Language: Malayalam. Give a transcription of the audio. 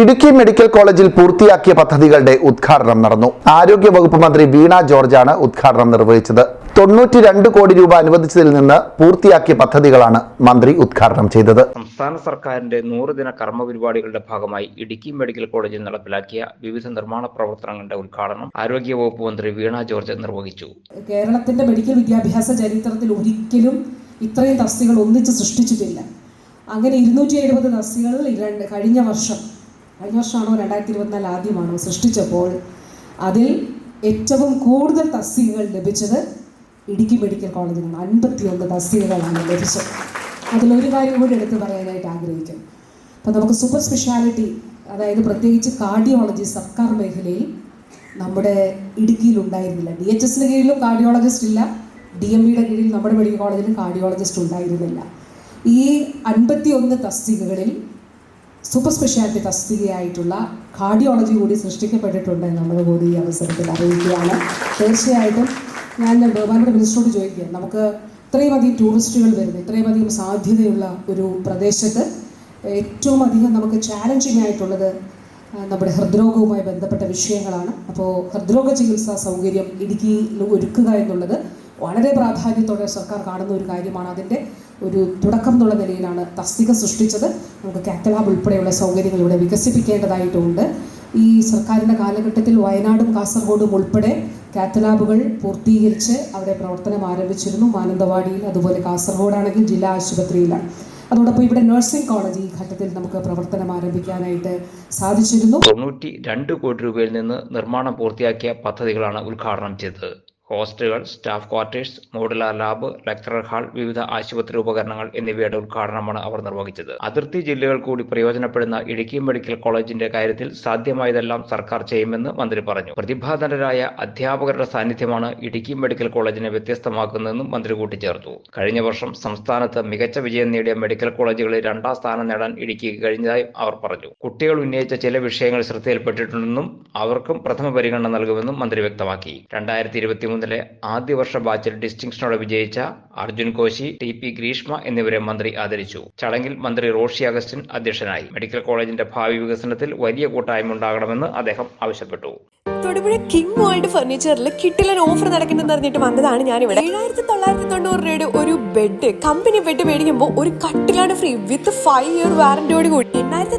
ഇടുക്കി മെഡിക്കൽ കോളേജിൽ പൂർത്തിയാക്കിയ പദ്ധതികളുടെ ഉദ്ഘാടനം നടന്നു. ആരോഗ്യ വകുപ്പ് മന്ത്രി വീണ ജോർജാണ് ഉദ്ഘാടനം നിർവഹിച്ചത്. തൊണ്ണൂറ്റി രണ്ട് കോടി രൂപ അനുവദിച്ചതിൽ നിന്ന് പൂർത്തിയാക്കിയ പദ്ധതികളാണ് മന്ത്രി ഉദ്ഘാടനം ചെയ്തത്. സംസ്ഥാന സർക്കാരിന്റെ നൂറുദിന കർമ്മ പരിപാടികളുടെ ഭാഗമായി ഇടുക്കി മെഡിക്കൽ കോളേജിൽ നടപ്പിലാക്കിയ വിവിധ നിർമ്മാണ പ്രവർത്തനങ്ങളുടെ ഉദ്ഘാടനം ആരോഗ്യ വകുപ്പ് മന്ത്രി വീണ ജോർജ് നിർവഹിച്ചു. കേരളത്തിന്റെ മെഡിക്കൽ വിദ്യാഭ്യാസ ചരിത്രത്തിൽ ഒരിക്കലും ഇത്രയും തസ്തികൾ ഒന്നിച്ച് സൃഷ്ടിച്ചിട്ടില്ല. അങ്ങനെ ഇരുന്നൂറ്റി എഴുപത് തസ്തികൾ കഴിഞ്ഞ വർഷം കഴിഞ്ഞ വർഷമാണോ രണ്ടായിരത്തി ഇരുപത്തിനാല് ആദ്യമാണോ സൃഷ്ടിച്ചപ്പോൾ അതിൽ ഏറ്റവും കൂടുതൽ തസ്തികകൾ ലഭിച്ചത് ഇടുക്കി മെഡിക്കൽ കോളേജിനാണ്. അൻപത്തി ഒന്ന് തസ്തികകളാണ് ലഭിച്ചത്. അതിലൊരു കാര്യം കൂടി എടുത്ത് പറയാനായിട്ട് ആഗ്രഹിക്കും അപ്പോൾ നമുക്ക് സൂപ്പർ സ്പെഷ്യാലിറ്റി അതായത് പ്രത്യേകിച്ച് കാർഡിയോളജി സർക്കാർ മേഖലയിൽ നമ്മുടെ ഇടുക്കിയിൽ ഉണ്ടായിരുന്നില്ല. ഡി എച്ച് എസിന് കീഴിലും കാർഡിയോളജിസ്റ്റ് ഇല്ല. ഡി എം ബിയുടെ കീഴിൽ നമ്മുടെ മെഡിക്കൽ കോളേജിലും കാർഡിയോളജിസ്റ്റ് ഉണ്ടായിരുന്നില്ല. ഈ അൻപത്തി ഒന്ന് തസ്തികകളിൽ സൂപ്പർ സ്പെഷ്യാലിറ്റി തസ്തികയായിട്ടുള്ള കാർഡിയോളജി കൂടി സൃഷ്ടിക്കപ്പെട്ടിട്ടുണ്ട് എന്നുള്ളത് കൂടി ഈ അവസരത്തിൽ അറിയിക്കുകയാണ്. തീർച്ചയായിട്ടും ഞാൻ ബഹുമാനപ്പെട്ട മിനിസ്റ്ററോട് ചോദിക്കുക നമുക്ക് ഇത്രയും അധികം ടൂറിസ്റ്റുകൾ വരുന്നു. ഇത്രയും അധികം സാധ്യതയുള്ള ഒരു പ്രദേശത്ത് ഏറ്റവും അധികം നമുക്ക് ചാലഞ്ചിങ് ആയിട്ടുള്ളത് നമ്മുടെ ഹൃദ്രോഗവുമായി ബന്ധപ്പെട്ട വിഷയങ്ങളാണ്. അപ്പോൾ ഹൃദ്രോഗ ചികിത്സാ സൗകര്യം ഇടുക്കിയിൽ ഒരുക്കുക എന്നുള്ളത് വളരെ പ്രാധാന്യത്തോടെ സർക്കാർ കാണുന്ന ഒരു കാര്യമാണ്. അതിന്റെ ഒരു തുടക്കം എന്നുള്ള നിലയിലാണ് തസ്തിക സൃഷ്ടിച്ചത്. നമുക്ക് കാറ്റലാബ് ഉൾപ്പെടെയുള്ള സൗകര്യങ്ങൾ ഇവിടെ വികസിപ്പിക്കേണ്ടതായിട്ടുണ്ട്. ഈ സർക്കാരിന്റെ കാലഘട്ടത്തിൽ വയനാടും കാസർഗോഡും ഉൾപ്പെടെ കാറ്റലാബുകൾ പൂർത്തീകരിച്ച് അവിടെ പ്രവർത്തനം ആരംഭിച്ചിരുന്നു. മാനന്തവാടിയിൽ അതുപോലെ കാസർഗോഡാണെങ്കിൽ ജില്ലാ ആശുപത്രിയിലാണ്. അതോടൊപ്പം ഇവിടെ നഴ്സിംഗ് കോളേജ് ഈ ഘട്ടത്തിൽ നമുക്ക് പ്രവർത്തനം ആരംഭിക്കാനായിട്ട് സാധിച്ചിരുന്നു. തൊണ്ണൂറ്റി രണ്ട് കോടി രൂപയിൽ നിന്ന് നിർമ്മാണം പൂർത്തിയാക്കിയ പദ്ധതികളാണ് ഉദ്ഘാടനം ചെയ്തത്. ഹോസ്റ്റലുകൾ staff quarters modular lab lecturer hall വിവിധ ആശുപത്രി ഉപകരണങ്ങൾ എന്നിവയുടെ ഉദ്ഘാടനമാണ് അവർ നിർവഹിച്ചത്. അതിർത്തി ജില്ലകൾ കൂടി പ്രയോജനപ്പെടുന്ന ഇടുക്കി മെഡിക്കൽ കോളേജിന്റെ കാര്യത്തിൽ സാധ്യമായതെല്ലാം സർക്കാർ ചെയ്യുമെന്ന് മന്ത്രി പറഞ്ഞു. പ്രതിഭാധനരായ അധ്യാപകരുടെ സാന്നിധ്യമാണ് ഇടുക്കി മെഡിക്കൽ കോളേജിനെ വ്യത്യസ്തമാക്കുന്നതെന്നും മന്ത്രി കൂട്ടിച്ചേർത്തു. കഴിഞ്ഞ വർഷം സംസ്ഥാനത്ത് മികച്ച വിജയം നേടിയ മെഡിക്കൽ കോളേജുകളിൽ രണ്ടാം സ്ഥാനം നേടാൻ ഇടുക്കിക്ക് കഴിഞ്ഞതായും അവർ പറഞ്ഞു. കുട്ടികൾ ഉന്നയിച്ച ചില വിഷയങ്ങൾ ശ്രദ്ധയിൽപ്പെട്ടിട്ടുണ്ടെന്നും അവർക്കും പ്രഥമ പരിഗണന നൽകുമെന്നും മന്ത്രി വ്യക്തമാക്കി. രണ്ടായിരത്തി ഇരുപത്തിമൂന്നിലെ ആദ്യ വർഷ ബാച്ചിൽ ഡിസ്റ്റിങ്ഷനോടെ വിജയിച്ച അർജുൻ കോശി ടി പി ഗ്രീഷ്മ എന്നിവരെ മന്ത്രി ആദരിച്ചു. ചടങ്ങിൽ മന്ത്രി റോഷി അഗസ്റ്റിൻ അധ്യക്ഷനായി. മെഡിക്കൽ കോളേജിന്റെ ഭാവി വികസനത്തിൽ വലിയ കൂട്ടായ്മ ഉണ്ടാകണമെന്ന് അദ്ദേഹം ആവശ്യപ്പെട്ടു. തൊടുപുഴ കിങ് വേൾഡ് ഫർണിച്ചറിൽ കിട്ടിലൻ ഓഫർ നടക്കുന്നെന്ന് അറിഞ്ഞിട്ട് വന്നതാണ് ഞാനിവിടെ. ഏഴായിരത്തി തൊള്ളായിരത്തി തൊണ്ണൂറ് രൂപയുടെ ഒരു ബെഡ് കമ്പനി ബെഡ് മേടിക്കുമ്പോൾ ഒരു കട്ടിലാണ് ഫ്രീ വിത്ത് ഫൈവ് ഇയർ വാറന്റിയോട് കൂടി. എണ്ണായിരത്തി